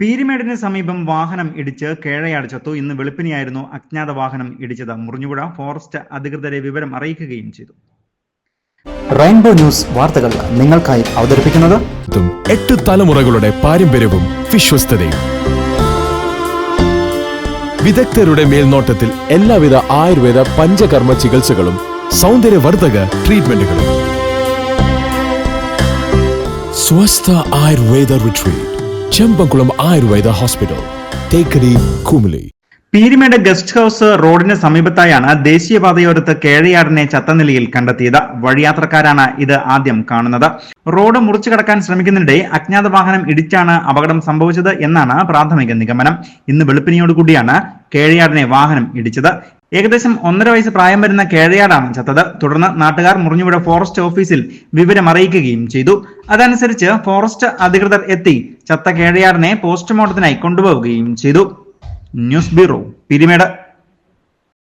പീരിമേടിന് സമീപം വാഹനം ഇടിച്ച് കേഴയാട് ചത്തു. ഇന്ന് വെളുപ്പിനെയായിരുന്നു അജ്ഞാത വാഹനം ഇടിച്ചത്. മുറിഞ്ഞുപുഴ ഫോറസ്റ്റ് അധികൃതരെ വിവരം അറിയിക്കുകയും ചെയ്തു. റെയിൻബോ ന്യൂസ് വാർത്തകൾ നിങ്ങൾക്കായി അവതരിപ്പിക്കുന്നത് ും എട്ട് തലമുറകളുടെ പാരമ്പര്യവും വിശ്വസ്തതയും. വിദഗ്ധരുടെ മേൽനോട്ടത്തിൽ എല്ലാവിധ ആയുർവേദ പഞ്ചകർമ്മ ചികിത്സകളും സൗന്ദര്യവർദ്ധക ട്രീറ്റ്മെന്റുകളും Swastha Ayurveda retreat Chempakkulam Ayurveda hospital Thekkady Kumily. Peermade guest house റോഡിന് സമീപത്തായാണ് ദേശീയപാതയോരത്ത് കേഴയാടിനെ ചത്ത നിലയിൽ കണ്ടെത്തിയത്. വഴിയാത്രക്കാരാണ് ഇത് ആദ്യം കാണുന്നത്. റോഡ് മുറിച്ചു കടക്കാൻ ശ്രമിക്കുന്നതിനിടെ അജ്ഞാത വാഹനം ഇടിച്ചാണ് അപകടം സംഭവിച്ചത് എന്നാണ് പ്രാഥമിക നിഗമനം. ഇന്ന് വെളുപ്പിനെയോടുകൂടിയാണ് കേഴയാടിനെ വാഹനം ഇടിച്ചത്. ഏകദേശം ഒന്നര വയസ്സ് പ്രായം വരുന്ന കേഴയാടാണ് ചത്തത്. തുടർന്ന് നാട്ടുകാർ മുറിഞ്ഞുപുഴ ഫോറസ്റ്റ് ഓഫീസിൽ വിവരം അറിയിക്കുകയും ചെയ്തു. അതനുസരിച്ച് ഫോറസ്റ്റ് അധികൃതർ എത്തി ചത്ത കേഴയാറിനെ പോസ്റ്റ്മോർട്ടത്തിനായി കൊണ്ടുപോവുകയും ചെയ്തു. News bureau Peermade.